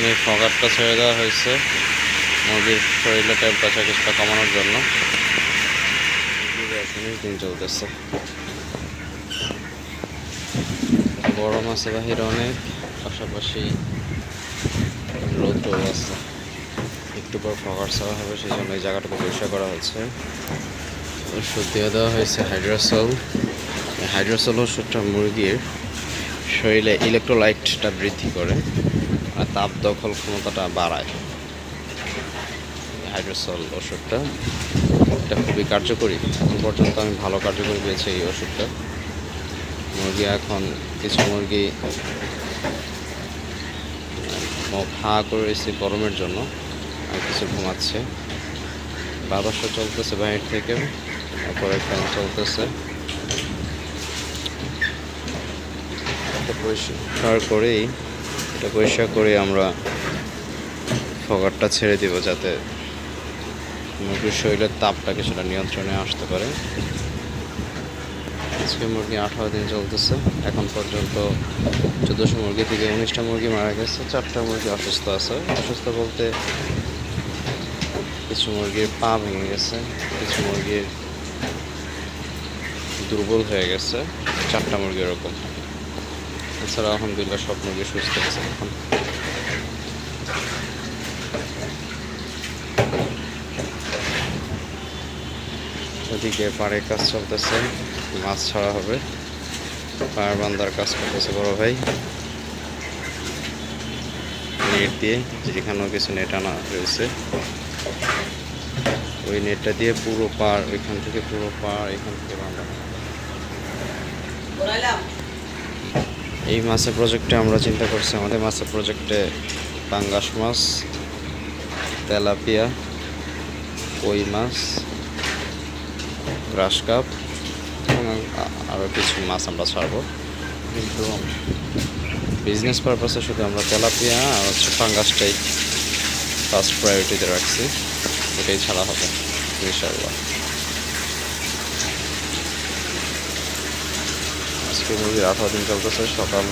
এখন ফগারটা ছেড়ে দেওয়া হয়েছে। মুরগির শরীরে টেম্পারেচার কিছুটা কমানোর জন্য। দিন চলতেছে। গরম আছে বাহিরে অনেক, পাশাপাশি রোদ্র আছে। একটু পর ফগার ছাড়া হবে সেই জন্য এই জায়গাটাকে পরিষ্কার করা হচ্ছে। ওষুধ দিয়ে দেওয়া হয়েছে হাইড্রোসল। হাইড্রোসল ওষুধটা মুরগির শরীরে ইলেকট্রোলাইটটা বৃদ্ধি করে। তাপ দখল ক্ষমতাটা বাড়ায়। হাইড্রোসল ওষুধটা এটা খুবই কার্যকরী। এখন পর্যন্ত আমি ভালো কার্যকরী পেয়েছি এই ওষুধটা। মুরগি এখন কিছু মুরগি মুখ হা করে রয়েছে গরমের জন্য। আর কিছু ঘুমাচ্ছে। বাতাসও চলতেছে বাইরে থেকে তারপরে ফ্যান চলতেছে। পরিষ্কার করেই এটা পরিষ্কার করে আমরা ফগারটা ছেড়ে দিব যাতে মুরগির শরীরের তাপটা কিছুটা নিয়ন্ত্রণে আসতে পারে। আজকে মুরগি আঠারো দিন চলতেছে। এখন পর্যন্ত চোদ্দোশো মুরগি থেকে উনিশটা মুরগি মারা গেছে। চারটা মুরগি অসুস্থ আছে। অসুস্থ বলতে কিছু মুরগির পা ভেঙে গেছে, কিছু মুরগির দুর্বল হয়ে গেছে। চারটা মুরগি এরকম। এছাড়া আলহামদুলিল্লাহ সব মুরগি সুস্থ আছে এখন। ওদিকে পাড়ে কাজ চলতেছে, মাছ ছাড়া হবে। পাড় বান্দার কাজ করতেছে বড় ভাই। নেট দিয়ে, যেখানেও কিছু নেট আনা রয়েছে। ওই নেটটা দিয়ে পুরো পার ওইখান থেকে পুরো পার এখান থেকে বাঁধা এই মাছের প্রজেক্টে আমরা চিন্তা করছি, আমাদের মাছের প্রজেক্টে পাঙ্গাস মাছ, তেলাপিয়া, কই মাছ, গ্রাস কাপ আরও কিছু মাছ আমরা ছাড়বো। কিন্তু বিজনেস পারপাসে শুধু আমরা তেলাপিয়া আর হচ্ছে পাঙ্গাসটাই ফার্স্ট প্রায়োরিটিতে রাখছি। এটাই ছাড়া হবে, ইনশাআল্লাহ। আজকে মুরগির আঠারো দিন চলতেছে, সকাল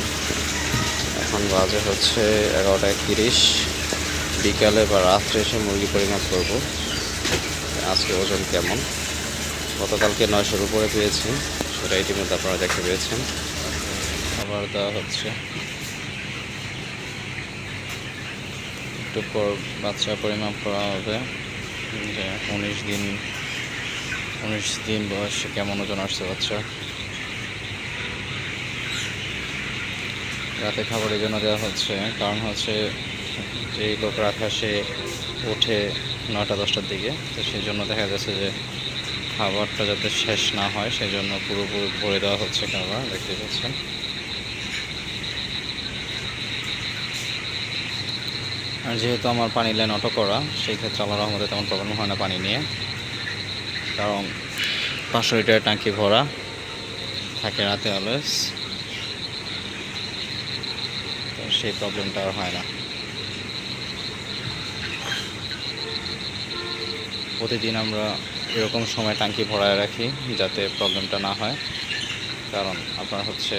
এখন বাজে হচ্ছে এগারোটা একত্রিশ বিকালে বা রাত্রে এসে মুরগি পরিমাপ করব। আজকে ওজন কেমন? গতকালকে নয়শোর উপরে পেয়েছি, সেটা ইতিমধ্যে আপনারা দেখতে পেয়েছেন। খাবার দেওয়া হচ্ছে একটু পর বাচ্চা পরিমাপ করা হবে। যে উনিশ দিন উনিশ দিন বয়সে কেমন ওজন আসছে বাচ্চা? রাতে খাবারের জন্য দেওয়া হচ্ছে। কারণ হচ্ছে যেই লোক রাখা সে ওঠে নটা দশটার দিকে। তো সেই জন্য দেখা যাচ্ছে যে খাবারটা যাতে শেষ না হয় সেই জন্য পুরোপুরি ভরে দেওয়া হচ্ছে খাবার, দেখতে পাচ্ছেন। আর যেহেতু আমার পানি লাইন অটো করা, সেই ক্ষেত্রে আল্লাহ রহমতে তেমন প্রবলেম হয় না পানি নিয়ে। কারণ পাঁচশো লিটার ট্যাঙ্কি ভরা, থাকে রাতে অলওয়েজ সেই প্রবলেমটা আর হয় না। প্রতিদিন আমরা এরকম সময় ট্যাঙ্কি ভরায় রাখি যাতে প্রবলেমটা না হয়। কারণ আপনার হচ্ছে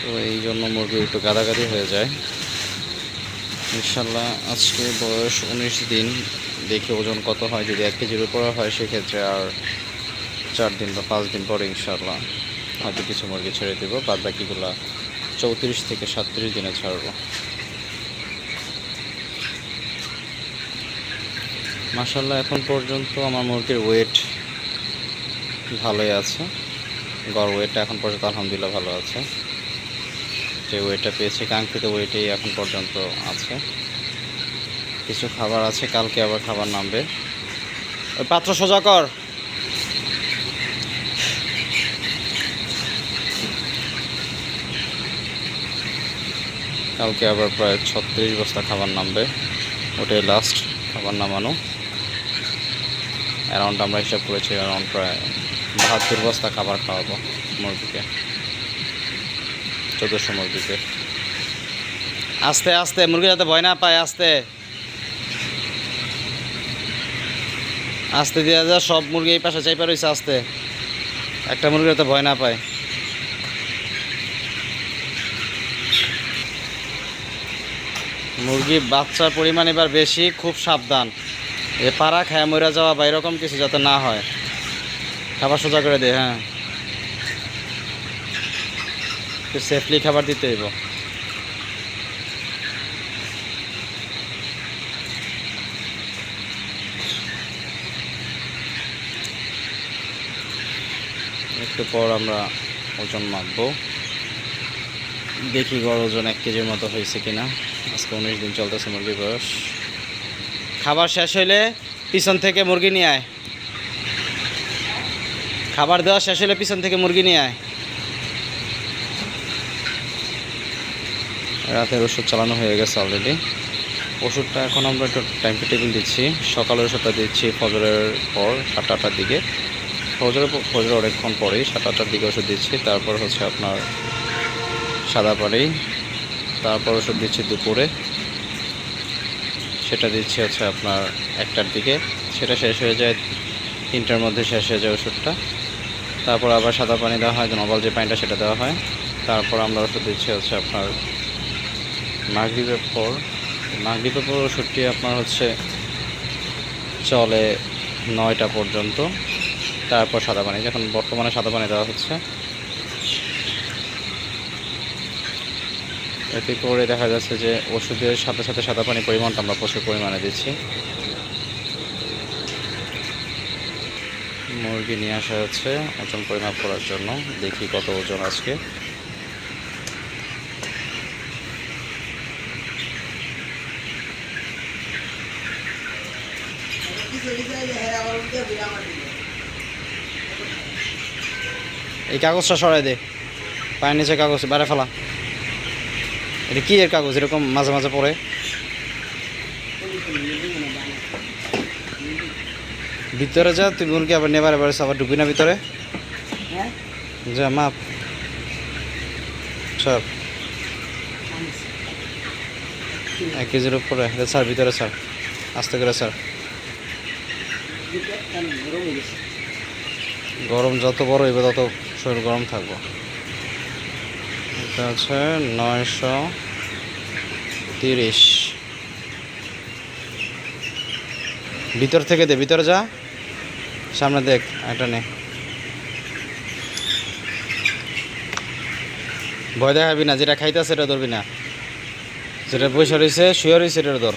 তো এই জন্য মুরগি একটু গাদাগাদি হয়ে যায়। ইনশাল্লাহ আজকে বয়স উনিশ দিন। দেখে ওজন কত হয়, যদি এক কেজির উপরে হয়, সেক্ষেত্রে আর চার দিন বা পাঁচ দিন পরে ইনশাল্লাহ। হয়তো কিছু মুরগি ছেড়ে দেবো বাদ বাকিগুলো চৌত্রিশ থেকে সাতত্রিশ দিনে ছাড়বো। মাসাল্লাহ এখন পর্যন্ত আমার মুরগির ওয়েট ভালোই আছে। গড় ওয়েটটা এখন পর্যন্ত আলহামদুলিল্লাহ ভালো আছে। যে ওয়েটটা পেয়েছি, কাঙ্ক্ষিত ওয়েটেই এখন পর্যন্ত আছে। কিছু খাবার আছে, কালকে আবার খাবার নামবে। ওই পাত্র সোজা কর। কালকে আবার প্রায় ছত্রিশ বস্তা খাবার নামবে। ওটাই লাস্ট খাবার নামানো। অ্যারাউন্ড আমরা হিসাব করেছি অ্যারাউন্ড প্রায় বাহাত্তর বস্তা খাবার খাওয়াবো মুরগিকে, চোদ্দোশো মুরগিকে। আস্তে আস্তে, মুরগি যাতে ভয় না পায়, আস্তে। আস্তে দিয়ে যা, সব মুরগি এই পাশে চাইপা রয়েছে আস্তে। একটা মুরগি যাতে ভয় না পায়। মুরগি বাচ্চার পরিমাণ এবার বেশি, খুব সাবধান। এ পাড়া খায় মরে যাওয়া বা এরকম কিছু যাতে না হয়। খাবার সোজা করে দে হ্যাঁ। সেফলি খাবার দিতে হইব। একটু পর আমরা ওজন মাপবো। দেখি গড় ওজন এক কেজির মতো হয়েছে কিনা। আজকে উনিশ দিন চলতেছে মুরগির বয়স। খাবার শেষ হইলে পিছন থেকে মুরগি নিয়ে আয়। খাবার দেওয়া শেষ হলে পিছন থেকে মুরগি নিয়ে আয়। রাতের ওষুধ চালানো হয়ে গেছে অলরেডি ওষুধটা এখন আমরা একটু টাইম টেবিল দিচ্ছি। সকালের ওষুধটা দিচ্ছি ফজরের পর সাতটা আটটার দিকে। ফজরের ফজরের অনেকক্ষণ পরেই সাত আটটার দিকে ওষুধ দিচ্ছি। তারপর হচ্ছে আপনার সাদা পানি তারপর ওষুধ দিচ্ছি দুপুরে। সেটা দিচ্ছি হচ্ছে আপনার একটার দিকে। সেটা শেষ হয়ে যায়, তিনটার মধ্যে শেষ হয়ে যায় ওষুধটা। তারপর আবার সাদা পানি দেওয়া হয়, নর্মাল যে পানিটা সেটা দেওয়া হয়। তারপর আমরা ওষুধ দিচ্ছি হচ্ছে আপনার মাগরীবের পর। মাগরীবের পর ওষুধটি আপনার হচ্ছে চলে নয়টা পর্যন্ত। তারপর সাদা পানি, যখন বর্তমানে সাদা পানি দেওয়া হচ্ছে এতে করে দেখা যাচ্ছে যে ওষুধের সাথে সাথে সাদা পানি পরিমাণটা আমরা প্রচুর পরিমাণে দিচ্ছি। মুরগি নিয়ে আসা হচ্ছে, ওজন পরিমাপ করার জন্য। দেখি কত ওজন আজকে। এই কাগজটা সরাই দে। পায়ের নিচে কাগজ বাইরে ফেলা। এটা কি এর কাগজ? এরকম মাঝে মাঝে পড়ে। ভিতরে যা তুই মুরগি আবার নেবার এবার আবার ঢুকবি না ভিতরে। যা মাপ। সব। এক কেজির উপরে। স্যার ভিতরে স্যার আস্তে করে স্যার গরম যত বড় হইবে তত শরীর গরম থাকব। এটা আছে নয়শো তিরিশ। ভিতর থেকে দে, ভিতরে যা। সামনে দেখ, এটা নে। ভয় দেখাবি না, যেটা খাইতে সেটা ধরবি না। যেটা পয়সা রয়েছে, শুয়ে রয়েছে, সেটা ধর।